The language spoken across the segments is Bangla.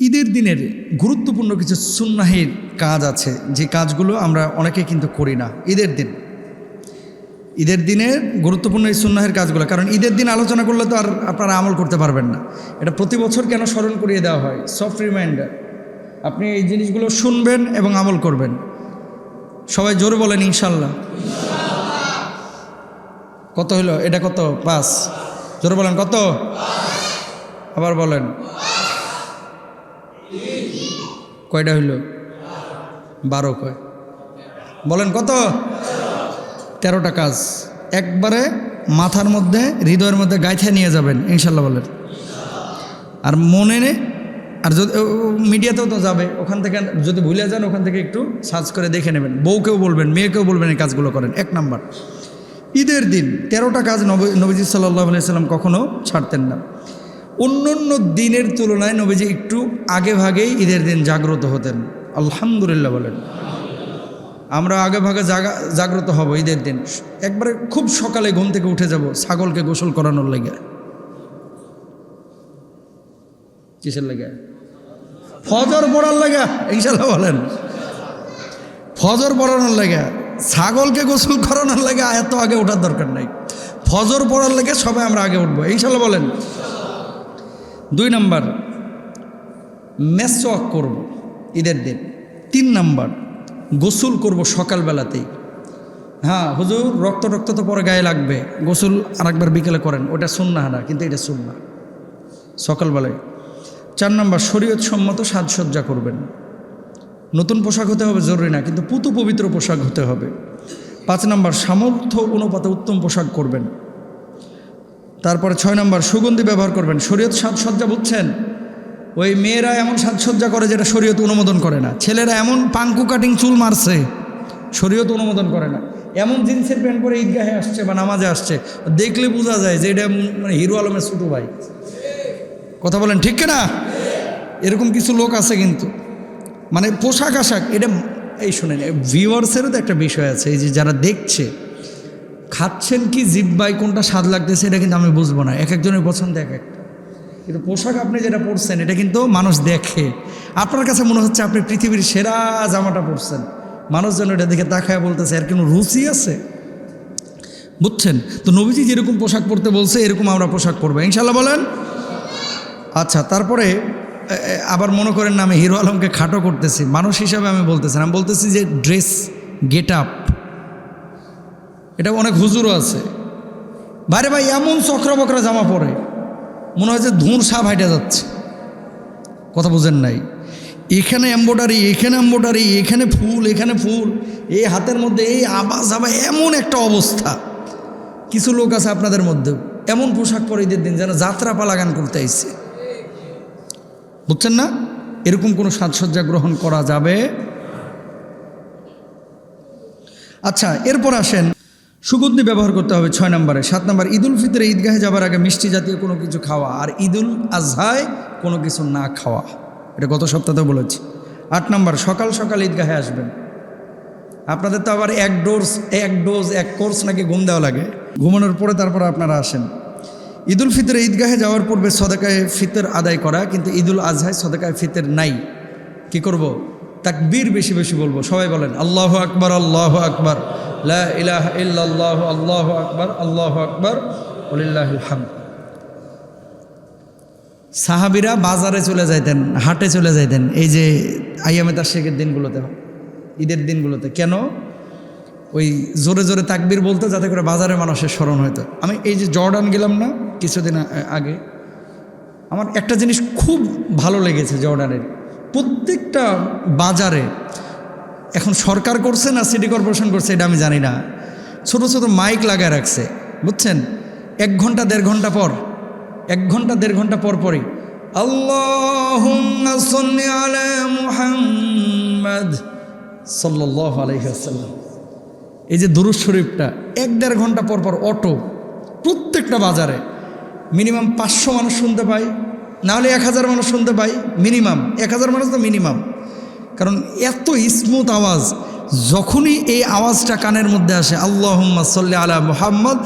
ঈদের দিনের গুরুত্বপূর্ণ কিছু সুন্নাহির কাজ আছে। যে কাজগুলো আমরা অনেকে কিন্তু করি না। ঈদের দিন। ঈদের দিনের গুরুত্বপূর্ণ এই সুন্নাহের কাজগুলো। কারণ ঈদের দিন আলোচনা করলে তো আর আপনারা আমল করতে পারবেন না। এটা প্রতি বছর কেন স্মরণ করিয়ে দেওয়া হয়? সফট রিমাইন্ডার আপনি এই জিনিসগুলো শুনবেন এবং আমল করবেন। সবাই জোরে বলেন ইনশাল্লাহ কত হলো এটা কত? পাঁচ। জোরে বলেন, কত? আবার বলেন। কয়টা হইল? বারো কয়। বলেন কত? তেরোটা কাজ। একবারে মাথার মধ্যে, হৃদয়ের মধ্যে গাইথে নিয়ে যাবেন, ইনশাল্লাহ বলেন। আর মনে নে আর যদি মিডিয়াতেও তো যাবে। ওখান থেকে যদি ভুলে যান, ওখান থেকে একটু সার্চ করে দেখে নেবেন। বউকেও বলবেন, মেয়েকেও বলবেন এই কাজগুলো করেন। এক নাম্বার। ঈদের দিন তেরোটা কাজ নবী নবীজি সাল্লাহ আলিয়া সাল্লাম কখনও ছাড়তেন না। অন্য অন্য দিনের তুলনায় নবীজি একটু আগে ভাগেই ঈদের দিন জাগ্রত হতেন। আলহামদুলিল্লাহ বলেন। আমরা আগে ভাগে জাগা জাগ্রত হব ঈদের দিন। একবারে খুব সকালে ঘুম থেকে উঠে যাব ছাগলকে গোসল করানোর লেগে। কিসের লেগে? ফজর পড়ার লেগে ইনশাল্লাহ বলেন। ফজর পড়ানোর লেগে, ছাগলকে গোসল করানোর লেগে এত আগে ওঠার দরকার নাই। ফজর পড়ার লেগে সবাই আমরা আগে উঠবো ইনশাল্লাহ বলেন। দুই নাম্বার মেসওয়াক করব ঈদের দিন। তিন নাম্বার, গোসল করব সকালবেলাতেই হ্যাঁ হুজুর, রক্ত রক্ত তো পরে গায়ে লাগবে। গোসল আরেকবার বিকেলে করেন, ওটা সুন্না না, কিন্তু এটা সুন্না সকালবেলায়। চার নম্বর শরীয়ত সম্মত সাজসজ্জা করবেন। নতুন পোশাক হতে হবে, জরুরি না, কিন্তু পুতু পবিত্র পোশাক হতে হবে। পাঁচ নম্বর, সামর্থ্য অনুপাতে উত্তম পোশাক করবেন। তারপরে ছয় নম্বর, সুগন্ধি ব্যবহার করবেন। শরীয়ত সাজসজ্জা বুঝছেন? ওই মেয়েরা এমন সাজসজ্জা করে যেটা শরীয়ত অনুমোদন করে না। ছেলেরা এমন পাঙ্কু কাটিং চুল মারছে, শরীয়ত অনুমোদন করে না। এমন জিন্সের প্যান্ট পরে ঈদগাহে আসছে বা নামাজে আসছে, দেখলে বোঝা যায় যে এটা মানে হিরো আলমের ছোটো ভাই। কথা বলেন ঠিক না এরকম কিছু লোক আছে কিন্তু। মানে পোশাক আশাক, এটা এই শোনেন ভিউয়ার্সেরও তো একটা বিষয় আছে, এই যে যারা দেখছে খাচ্ছেন কি জিব্বাই কোনটা স্বাদ লাগতেছে, এটা কিন্তু আমি বুঝব না। এক একজনের পছন্দ এক একটা। কিন্তু পোশাক আপনি যেটা পরছেন, এটা কিন্তু মানুষ দেখে। আপনার কাছে মনে হচ্ছে আপনি পৃথিবীর সেরা জামাটা পরছেন। মানুষ যেন এটা দেখে তাকায় বলতেছে, এর কোনো রুচি আছে? বুঝছেন? তো নবীজি যেরকম পোশাক পরতে বলছে, এরকম আমরা পোশাক পরবো। ইনশাল্লাহ বলেন? আচ্ছা তারপরে আবার মনে করেন না আমি হিরো আলমকে খাটো করতেছি। মানুষ হিসাবে আমি বলতেছি। আমি বলতেছি যে ড্রেস গেট আপ এটা অনেক হুজুরও আছে। বাইরে ভাই, এমন চক্র বকরা জামা পরে। মনে হয় যে ধূর সাপ হাইটে যাচ্ছে। কথা বুঝেন নাই। এখানে এম্বোডারি এখানে এম্বোডারি এখানে ফুল এখানে ফুল। এই হাতের মধ্যে, এই আবাস আবা এমন একটা অবস্থা। কিছু লোক আছে আপনাদের মধ্যে এমন পোশাক পরে ঈদের দিন যেন যাত্রা পালাগান করতে আইছে। বুঝছেন না? এরকম কোনো সাজসজ্জা গ্রহণ করা যাবে? আচ্ছা এরপর আসেন। সুগন্ধি ব্যবহার করতে হবে ছয় নম্বরে। সাত নম্বর, ঈদুল ফিতরে ঈদগাহে যাবার আগে মিষ্টি জাতীয় কোনো কিছু খাওয়া আর ঈদুল আজহায় কোনো কিছু না খাওয়া। এটা গত সপ্তাহেও বলেছি। আট নম্বর, সকাল সকাল ঈদগাহে আসবেন। আপনাদের তো আবার এক ডোজ এক ডোজ, এক কোর্স নাকি ঘুম দেওয়া লাগে। ঘুমানোর পরে তারপর আপনারা আসেন। ঈদুল ফিতরে ঈদগাহে যাওয়ার পূর্বে সদাকায় ফিতর আদায় করা, কিন্তু ঈদুল আজহায় সদাকায় ফিতর নাই। কি করব? তাকবীর বেশি বেশি বলব। সবাই বলেন, আল্লাহ আকবার আল্লাহ আকবার। লা ইলাহা ইল্লাল্লাহ, আল্লাহ আকবার আল্লাহ আকবার ওলিল্লাহুল হামদ। সাহাবিরা বাজারে চলে যাইতেন, হাটে চলে যাইতেন, এই যে আইয়ামে তার শেখের দিনগুলোতে। ঈদের দিনগুলোতে। কেন? ওই জোরে জোরে তাকবির বলতো যাতে করে বাজারে মানুষের স্মরণ হতো আমি এই যে জর্ডান গেলাম না কিছুদিন আগে, আমার একটা জিনিস খুব ভালো লেগেছে জর্ডানের। প্রত্যেকটা বাজারে এখন সরকার করছে না সিটি কর্পোরেশন করছে এটা আমি জানি না। ছোট ছোট মাইক লাগায় রাখছে, বুঝছেন? এক ঘণ্টা, দেড় ঘণ্টা পর, এক ঘণ্টা, দেড় ঘণ্টা পর পরই। আল্লাহ মুহাম্মদ এই যে দুরুজ শরীফটা, এক দেড় ঘণ্টা পর পর অটো, প্রত্যেকটা বাজারে। মিনিমাম পাঁচশো মানুষ শুনতে পাই নাহলে এক হাজার মানুষ শুনতে পাই, মিনিমাম। এক হাজার মানুষ তো মিনিমাম। কারণ এত স্মুথ আওয়াজ, যখনই এই আওয়াজটা কানের মধ্যে আসে আল্লাহ সাল্লি আলা মুহাম্মদ,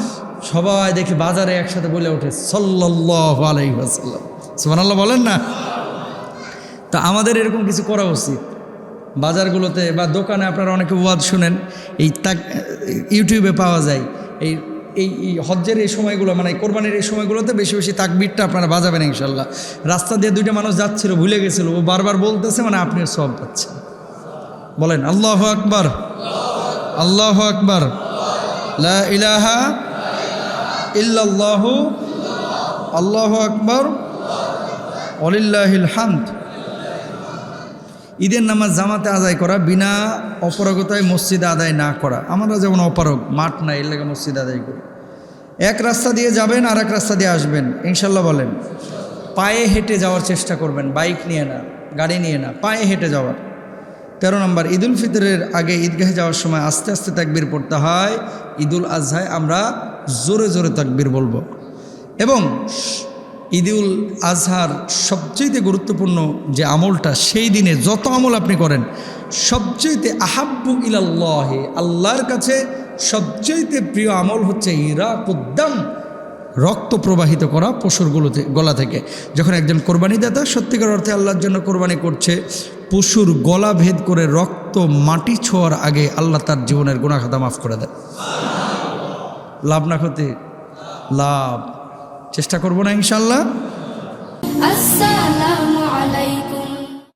সবাই দেখি বাজারে একসাথে বলে ওঠে সাল্লাহ আলাইসাল্লাম সুমান আল্লাহ বলেন না? তা আমাদের এরকম কিছু করা উচিত। বাজারগুলোতে বা দোকানে আপনারা অনেকে ওয়াজ শুনেন, এই তাক ইউটিউবে পাওয়া যায়, এই এই হজ্জের এই সময়গুলো মানে কোরবানির এই সময়গুলোতে বেশি বেশি তাকবিরটা আপনারা বাজাবেন ইনশাল্লাহ রাস্তা দিয়ে দুইটা মানুষ যাচ্ছিল, ভুলে গেছিল, ও বারবার বলতেছে মানে আপনিও সব পাচ্ছেন বলেন, আল্লাহ আকবার। আল্লাহ আকবার। ইলাহা ইল্লাল্লাহু। আল্লাহ আকবর। অলিল্লাহিল হামদ। ঈদের নামাজ জামাতে আদায় করা, বিনা অপারগতায় মসজিদ আদায় না করা। আমরা যেমন অপারগ, মাঠ নাই, এর লেগে মসজিদে আদায় করি। এক রাস্তা দিয়ে যাবেন আর এক রাস্তা দিয়ে আসবেন। ইনশাল্লাহ বলেন, পায়ে হেঁটে যাওয়ার চেষ্টা করবেন, বাইক নিয়ে না, গাড়ি নিয়ে না, পায়ে হেঁটে যাওয়ার। তেরো নম্বর, ঈদুল ফিতরের আগে ঈদগাহে যাওয়ার সময় আস্তে আস্তে তাকবির পড়তে হয়। ঈদুল আজহায় আমরা জোরে জোরে তাকবির বলব। এবং ঈদুল আজহার সবচেয়ে গুরুত্বপূর্ণ যে আমলটা, সেই দিনে যত আমল আপনি করেন সবচেয়ে আহাব্বু ইলাল্লাহে, আল্লাহর কাছে সবচেয়ে প্রিয় আমল হচ্ছে ইরা ইরাকুদ্দাম, রক্ত প্রবাহিত করা পশুরগুলোতে গলা থেকে। যখন একজন কোরবানি দাতা সত্যিকার অর্থে আল্লাহর জন্য কোরবানি করছে, পশুর গলা ভেদ করে রক্ত মাটি ছোঁয়ার আগে আল্লাহ তার জীবনের গুণাখাতা মাফ করে দেয় লাভ না ক্ষতি? লাভ। চেষ্টা করব না ইনশাল্লাহ। আসসালামু